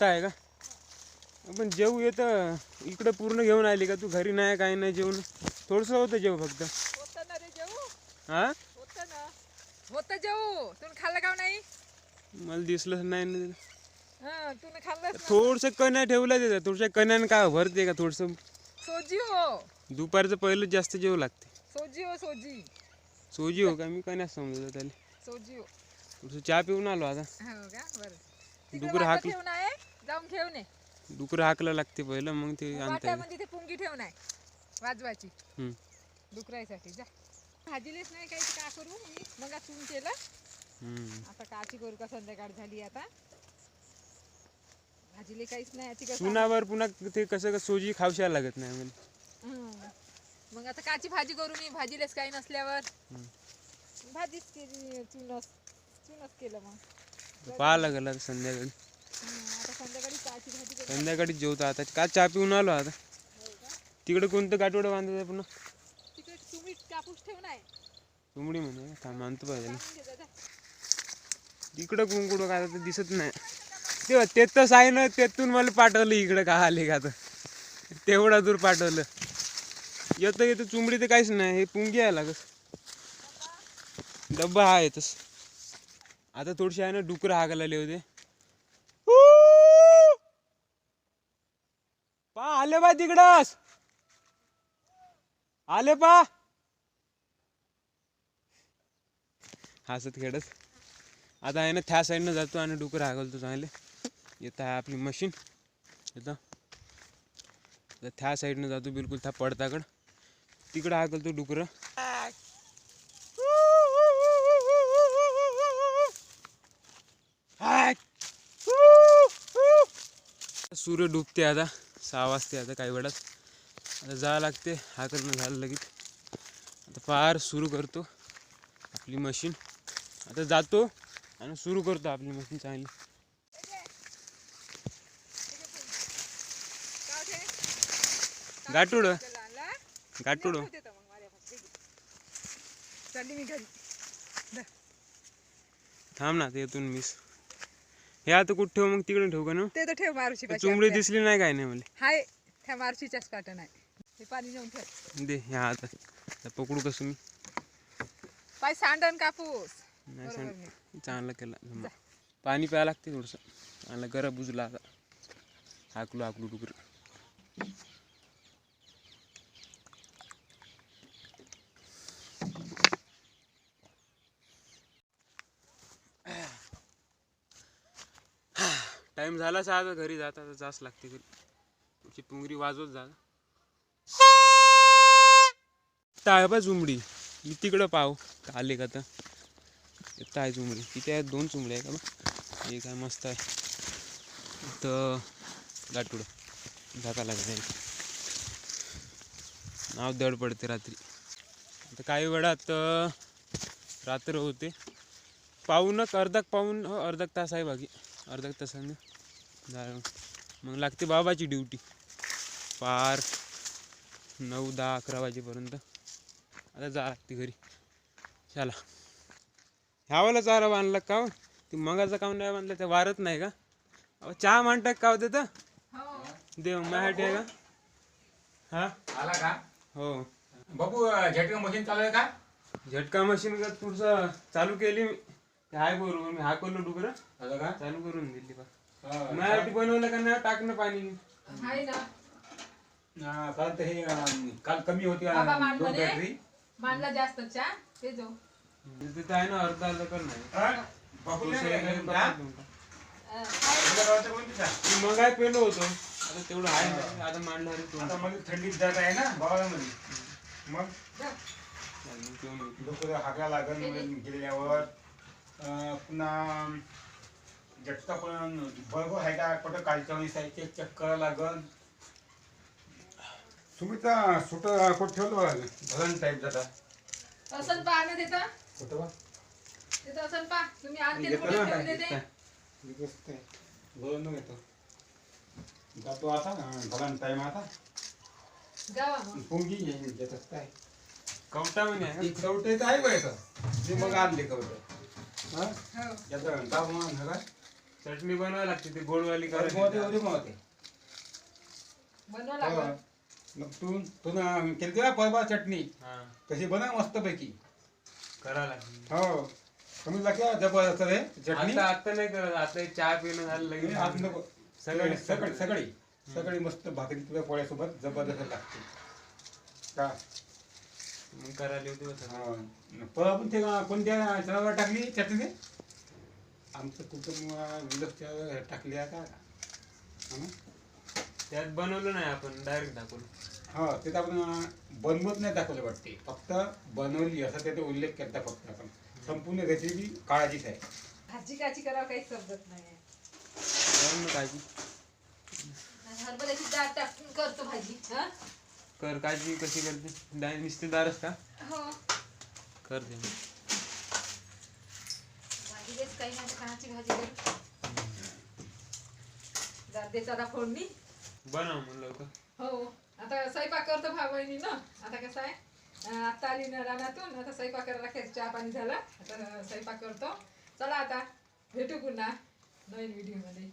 आत्ता आहे का? पण जेव येतं इकडं पूर्ण घेऊन आली का? तू घरी नाही काय नाही जेवण? थोडंसं होतं जेव फक्त. होतं ना रे जेवू हा? होतं ना. होतं जेवू तुम्ही खाल्लं का नाही? मला दिसलंच नाही ना हा थोडंसं कण्या ठेवलं तिथं थोडशा कण्यानं काय भरते का थोडंसं? सोजी हो. दुपारचं पहिलं जास्त जेव लागते. सोजी हो सोजी. सोजी हो का? मी कण्यास समजलं त्याला. सोजी हो. थोडंसं चहा पिऊन आलो आता. हो का? बरं. डुकर हाक ठेवून आहे जाऊन घेऊन ये. डुकर हाकला लागते पहिलं मग ते आणता येईल. वाट्यामध्ये ते पुंगी ठेवून आहे वाजवायची. हम्म. डुकरायसाठी जा. भाजीलेच नाही काही का करू? मी मग चून केलं. हम्म. आता काची करू का संध्याकाळ झाली आता. भाजीले काहीच नाही याची कसं चुनावर पुन्हा ते कसं का सोजी खावशायला लागत नाही म्हणजे. मग आता काची भाजी करू मी भाजीलेच काही नसल्यावर. हम्म. भाजीच केली चुनस चुनस केलं मग. पाहा लागेल आता संध्याकाळी. संध्याकाळी जेवतो आता. का चहा पिऊन आलो आता? तिकडे कोणतं गाठोडं बांधायचं पुन्हा? तुमडी म्हणे का मानतो पाहिजे. इकडं कुंकुडं काय तर दिसत नाही. तेव्हा तेच आहे ना तेथून मला पाठवलं इकडं का आले का तर तेवढा दूर पाठवलं. येतं येतं चुंबडी तर काहीच नाही. हे पुंगी आहे लागत डब्बा हा येतच आता थोडीशी आहे ना डुकर हाकायला आले होते पा आले बा तिकडस आले पा. हसत खेळत. आता आहे ना त्या साईडनं जातो आणि डुकर हाकलतो चांगले. येतं आहे आपली मशीन येतं त्या साईडनं जातो बिलकुल त्या पडताकड. तिकडं हाकलतो डुकर. सूर्य डुबते आता सहा वाजते आता काही वेळात. आता जावं लागते हाकलणं झालं लगेच. आता फार सुरू करतो आपली मशीन आता जातो आणि सुरू करतो आपली मशीन चांगली. का होते? गाठोड. गाठोड. थांब ना ते येतून मिस हे आता कुठं ठेव? मग तिकडे ठेवू का ना? ते तर ठेव मारुशी चुंबडी दिसली नाही काय नाही मला हाय त्या मारुशीच्याच काटण आहे. ते पाणी नेऊन ठेव. दे ह्या आता. पकडू कसं मी. पाय सांडण कापूस. नाही बरोबर सांग नाही. चांगलं केलं. पाणी प्यायला लागते थोडंसं. चांगलं गरम बुजला आता. हाकलू हाकलू डुकर. टाइम झालाच आता घरी जात आता जास लागते घरी तुमची पुंगरी वाजवत जा. आहे बा जुमडी. मी तिकडं पाव का आले का तर? येत आहे चुंबडी तिथे आहेत दोन चुमडे आहे का बा? एक आहे मस्त आहे. तर गाठुडं जाता लागत आहे नाव दड पडते रात्री. आता काही वेळात रात्र होते. पाहून अर्धा पाहून अर्धा तास आहे बाकी. अर्धा तासाने मग लागते बाबाची ड्युटी. पार नऊ दहा अकरा वाजेपर्यंत. आता जा लागते घरी. चला. ह्यावाला चारा बांधला का हो? ते मगाचा काऊन नाही बांधला ते वारत नाही का? अहो, चहा मांडता का होते तर हो देव माझ्यासाठी आहे का? हा? आला का? हो. बाबू झटका मशीन चालू आहे का? झटका मशीन का थोडस चालू केली मी. ते आहे बरोबर मी हाकवलं डुकर आलं का चालू करून दिली बा. हा, माझ्यासाठी बनवलं का नाही टाकणं पाणी. हाय ना हा, काल तर हे अं, काल कमी होती बाबा अं, मान दोन म्हणे. बॅटरी मांडला जास्त चहा ते जो. तिथे आहे ना अर्धा अर्धा कर नाही हा? हाय. मग काय पेलो होतो. आता तेवढं आहे ना. आता मांडलं अरे तोंड. आता मध्ये थंडीत जात आहे ना गावामध्ये मग. डोकं हाकला लागल गेल्यावर. पुन्हा पण बरोबर आहे का? कुठं कालच्या आहे ते चेक करावं लागल सुमिता सुट कुठं ठेवलं भरण टाईप जाता असन पहा ना तिथं. कुठं बा? तिथं असन पहा. तुम्ही आणते येतो कुठे भरून येतो जातो आता भरण टाईम आता. जावा मग. पुंगी येईल त्याच्यात काय कवटा म्हणे आहे ती कवटे तर आहे बा इथं. ते मग आणले कवटे. चटणी बनवावी लागते ते गोडवाली बनवा हो. लागलं. मग तू तू ना केली ना परवा चटणी. हा. तशी बनव मस्तपैकी. करा लागते हो. तुम्ही लक्ष जबरदस्त रे चटणी? आता आता नाही करत. आता चहा पिणं झालं लगेच आज नको. सकाळी सकाळी सकाळी सकाळी मस्त भाकरी तुझ्या पोळ्यासोबत जबरदस्त लागते. का? मग करायला होती. हा. परवा पण ते कोणत्या चणावर टाकली? चटणी? आमचं कुटुंब विलक्षण टाकली आहे का हा ना? त्यात बनवलं नाही आपण डायरेक्ट दाखवलं. हा ते तर आपण बनवत नाही दाखवलं वाटते. फक्त बनवली असा त्याचा उल्लेख केला फक्त आपण. संपूर्ण रेसिपी काळाचीच आहे. भाजी काची करावं काही समजत नाही. काळजी हरभऱ्याची डाळ टाकून करतो भाजी हा? कर काळजी कशी करते? डाय नुसते दारच का? हो. करते. मी. भाजी देत काही नाही कानाची भाजी करू. जाते आता फोडणी. बनव मग लवकर. हो आता स्वयंपाक करतो भाऊ बहिणी ना. आता कसं आहे आता आली ना रानातून आता स्वयंपाक करायला लागते चहा पाणी झाला आता स्वयंपाक करतो. चला आता भेटू पुन्हा नवीन व्हिडिओमध्ये.